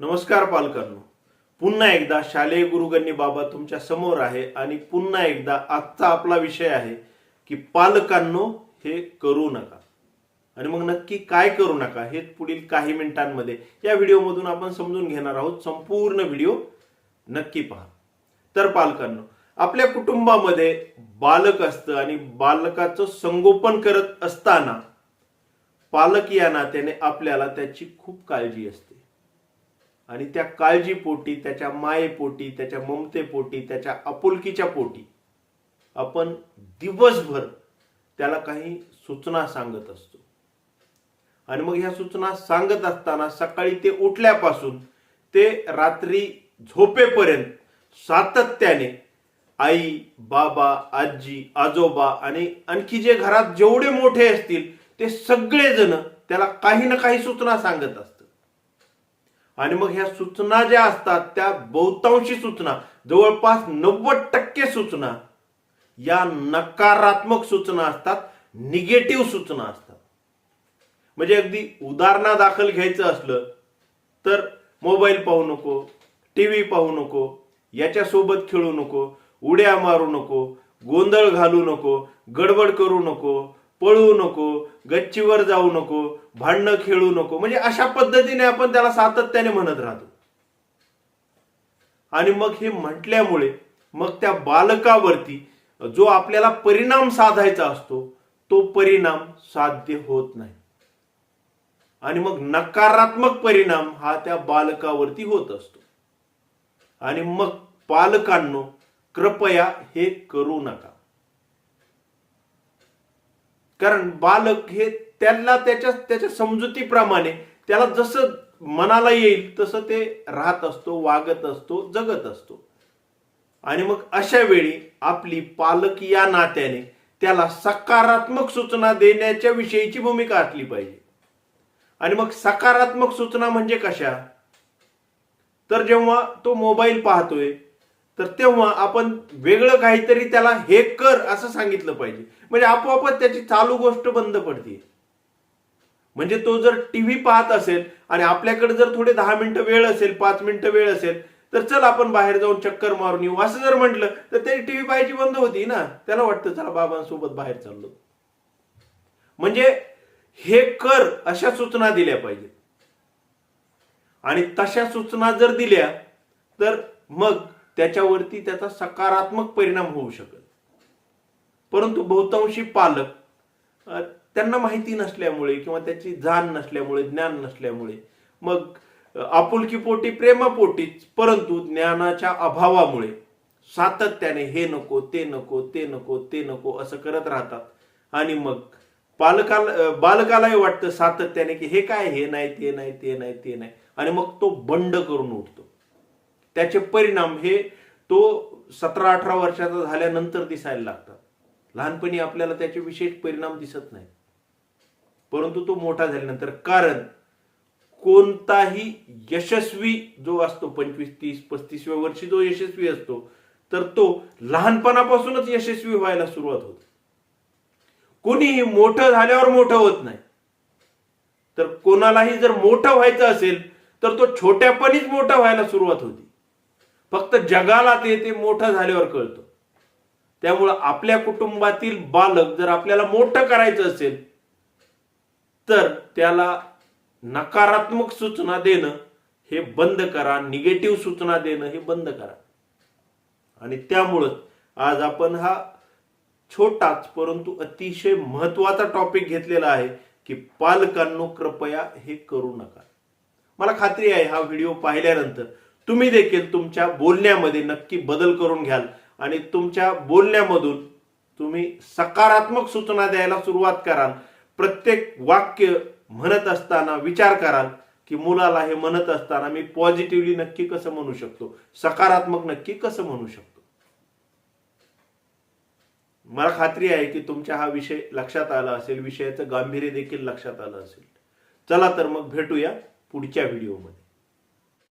नमस्कार पालकांनो. पुन्हा एकदा शालेय गुरुगण्य बाबा तुमच्यासमोर आहे आणि पुन्हा एकदा आजचा आपला विषय आहे की पालकांनो हे करू नका. आणि मग नक्की काय करू नका हे पुढील काही मिनिटांमध्ये या व्हिडिओमधून आपण समजून घेणार आहोत. संपूर्ण व्हिडिओ नक्की पहा. तर पालकांनो आपल्या कुटुंबामध्ये बालक असतं आणि बालकाचं संगोपन करत असताना पालक या नात्याने आपल्याला त्याची खूप काळजी असते. आणि त्या काळजीपोटी त्याच्या मायेपोटी त्याच्या ममतेपोटी त्याच्या आपुलकीच्या पोटी आपण दिवसभर त्याला काही सूचना सांगत असतो. आणि मग ह्या सूचना सांगत असताना सकाळी ते उठल्यापासून ते रात्री झोपेपर्यंत सातत्याने आई बाबा आजी आजोबा आणि आणखी जे घरात जेवढे मोठे असतील ते सगळेजण त्याला काही ना काही सूचना सांगत असतात. आणि मग ह्या सूचना ज्या असतात त्या बहुतांशी सूचना जवळपास नव्वद टक्के सूचना या नकारात्मक सूचना असतात निगेटिव्ह सूचना असतात. म्हणजे अगदी उदाहरणादाखल घ्यायचं असलं तर मोबाईल पाहू नको टी व्ही पाहू नको याच्यासोबत खेळू नको उड्या मारू नको गोंधळ घालू नको गडबड करू नको पळू नको गच्चीवर जाऊ नको भांडणं खेळू नको. म्हणजे अशा पद्धतीने आपण त्याला सातत्याने म्हणत राहतो. आणि मग हे म्हटल्यामुळे मग त्या बालकावरती जो आपल्याला परिणाम साधायचा असतो तो परिणाम साध्य होत नाही. आणि मग नकारात्मक परिणाम हा त्या बालकावरती होत असतो. आणि मग पालकांनो कृपया हे करू नका. कारण बालक हे त्याला त्याच्या त्याच्या समजुतीप्रमाणे त्याला जसं मनाला येईल तसं ते राहत असतो वागत असतो जगत असतो. आणि मग अशा वेळी आपली पालक या नात्याने त्याला सकारात्मक सूचना देण्याच्या विषयीची भूमिका असली पाहिजे. आणि मग सकारात्मक सूचना म्हणजे कशा? तर जेव्हा तो मोबाईल पाहतोय तर तेव्हा आपण वेगळं काहीतरी त्याला हे कर असं सांगितलं पाहिजे. म्हणजे आपोआपच त्याची चालू गोष्ट बंद पडते. म्हणजे तो जर टीव्ही पाहत असेल आणि आपल्याकडे जर थोडे दहा मिनिटं वेळ असेल पाच मिनिटं वेळ असेल तर चल आपण बाहेर जाऊन चक्कर मारून येऊ. असं जर म्हटलं तर त्याची टीव्ही पाहायची बंद होती ना. त्याला वाटतं चला बाबांसोबत बाहेर चाललो. म्हणजे हे कर अशा सूचना दिल्या पाहिजेत. आणि तशा सूचना जर दिल्या तर मग त्याच्यावरती त्याचा सकारात्मक परिणाम होऊ शकत. परंतु बहुतांशी पालक त्यांना माहिती नसल्यामुळे किंवा त्याची जाण नसल्यामुळे ज्ञान नसल्यामुळे मग आपुलकीपोटी प्रेमापोटीच परंतु ज्ञानाच्या अभावामुळे सातत्याने हे नको ते नको ते नको ते नको असं करत राहतात. आणि मग पालकाला बालकालाही वाटतं सातत्याने की हे काय हे नाही ते नाही ते नाही ते नाही. आणि मग तो बंड करून उठतो. त्याचे परिणाम हे तो सतरा अठरा वर्षाचा झाल्यानंतर दिसायला लागतात लहानपणी आपल्याला त्याचे विशेष परिणाम दिसत नाही परंतु तो मोठा झाल्यानंतर कारण कोणताही यशस्वी जो असतो पंचवीस तीस पस्तीसव्या वर्षी जो यशस्वी असतो तर तो लहानपणापासूनच यशस्वी व्हायला सुरुवात होते. कोणीही मोठं झाल्यावर मोठं होत नाही. तर कोणालाही जर मोठं व्हायचं असेल तर तो छोट्यापणीच मोठा व्हायला सुरुवात होती. फक्त जगाला ते ते मोठं झाल्यावर कळतं. त्यामुळं आपल्या कुटुंबातील बालक जर आपल्याला मोठं करायचं असेल तर त्याला नकारात्मक सूचना देणं हे बंद करा निगेटिव्ह सूचना देणं हे बंद करा. आणि त्यामुळं आज आपण हा छोटाच परंतु अतिशय महत्त्वाचा टॉपिक घेतलेला आहे की पालकांनो कृपया हे करू नका. मला खात्री आहे हा व्हिडिओ पाहिल्यानंतर तुम्ही देखील तुमच्या बोलण्यामध्ये नक्की बदल करून घ्याल. आणि तुमच्या बोलण्यामधून तुम्ही सकारात्मक सूचना द्यायला सुरुवात कराल. प्रत्येक वाक्य म्हणत असताना विचार कराल की मुलाला हे म्हणत असताना मी पॉझिटिव्हली नक्की कसं म्हणू शकतो? सकारात्मक नक्की कसं म्हणू शकतो? मला खात्री आहे की तुमच्या हा विषय लक्षात आला असेल विषयाचं गांभीर्य देखील लक्षात आलं असेल. चला तर मग भेटूया पुढच्या व्हिडिओमध्ये